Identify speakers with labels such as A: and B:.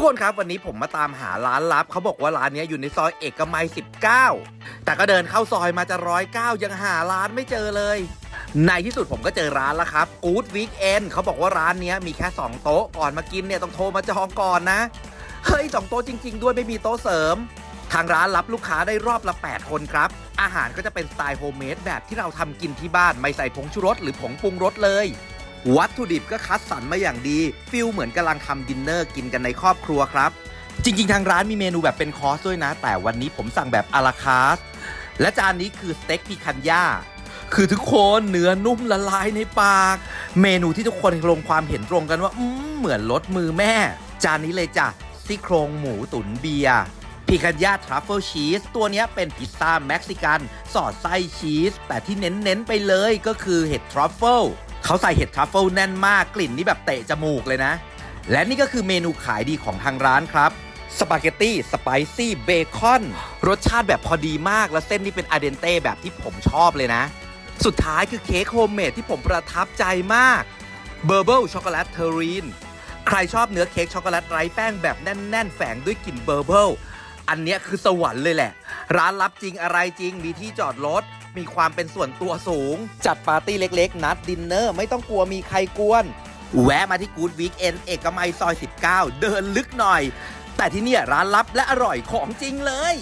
A: ทุกคนครับวันนี้ผมมาตามหาร้านลับเขาบอกว่าร้านนี้อยู่ในซอยเอกมัย 19 แต่ก็เดินเข้าซอยมาจะร้อยเก้ายังหาร้านไม่เจอเลย ในที่สุดผมก็เจอร้านแล้วครับ Good Weekend เขาบอกว่าร้านนี้มีแค่ 2 โต๊ะก่อนมากินเนี่ยต้องโทรมาจองก่อนนะ เฮ้ยสองโต๊ะจริง ๆ ด้วยไม่มีโต๊ะเสริม ทางร้านรับลูกค้าได้รอบละ 8 คนครับ อาหารก็จะเป็นสไตล์โฮมเมดแบบที่เราทำกินที่บ้านไม่ใส่ผงชูรสหรือผงปรุงรสเลย วัตถุดิบก็คัดสรรมาอย่างดีฟิลเหมือนกำลังทำดินเนอร์กินกันในครอบครัวครับ จริง ๆ ทางร้านมีเมนูแบบเป็นคอร์สด้วยนะ แต่วันนี้ผมสั่งแบบอาราคาสและจานนี้คือสเต็กพิคันย่าคือทุกคนเนื้อนุ่มละลายในปาก เมนูที่ทุกคนลงความเห็นตรงกันว่าอืเหมือนรสมือแม่ จานนี้เลยจ้ะซี่โครงหมูตุ๋นเบียร์พิคันย่าทรัฟเฟิลชีสตัวนี้เป็นพิซซ่าเม็กซิกัน สอดไส้ชีส แต่ที่เน้น ๆ ไปเลยก็คือเห็ดทรัฟเฟิล เขาใส่เห็ดทรัฟเฟิลแน่นมากกลิ่นนี่แบบเตะจมูกเลยนะ และนี่ก็คือเมนูขายดีของทางร้านครับสปาเกตตี้สไปซี่เบคอนรสชาติแบบพอดีมาก แล้วเส้นนี่เป็นอาเดนเต้แบบที่ผมชอบเลยนะ สุดท้ายคือเค้กโฮมเมดที่ผมประทับใจมากเบอร์เบิลช็อกโกแลตเทอรีนใครชอบเนื้อเค้กช็อกโกแลตไร้แป้งแบบแน่น ๆ แฝงด้วยกลิ่นเบอร์เบิลอันนี้คือสวรรค์เลยแหละ ร้านลับจริงอะไรจริง มีที่จอดรถ มีความเป็นส่วนตัวสูง จัดปาร์ตี้เล็กๆ นัดดินเนอร์ ไม่ต้องกลัวมีใครกวน แวะมาที่กูดวีคเอนเอกมัยซอย 19 เดินลึกหน่อย แต่ที่นี่ร้านลับและอร่อยของจริงเลย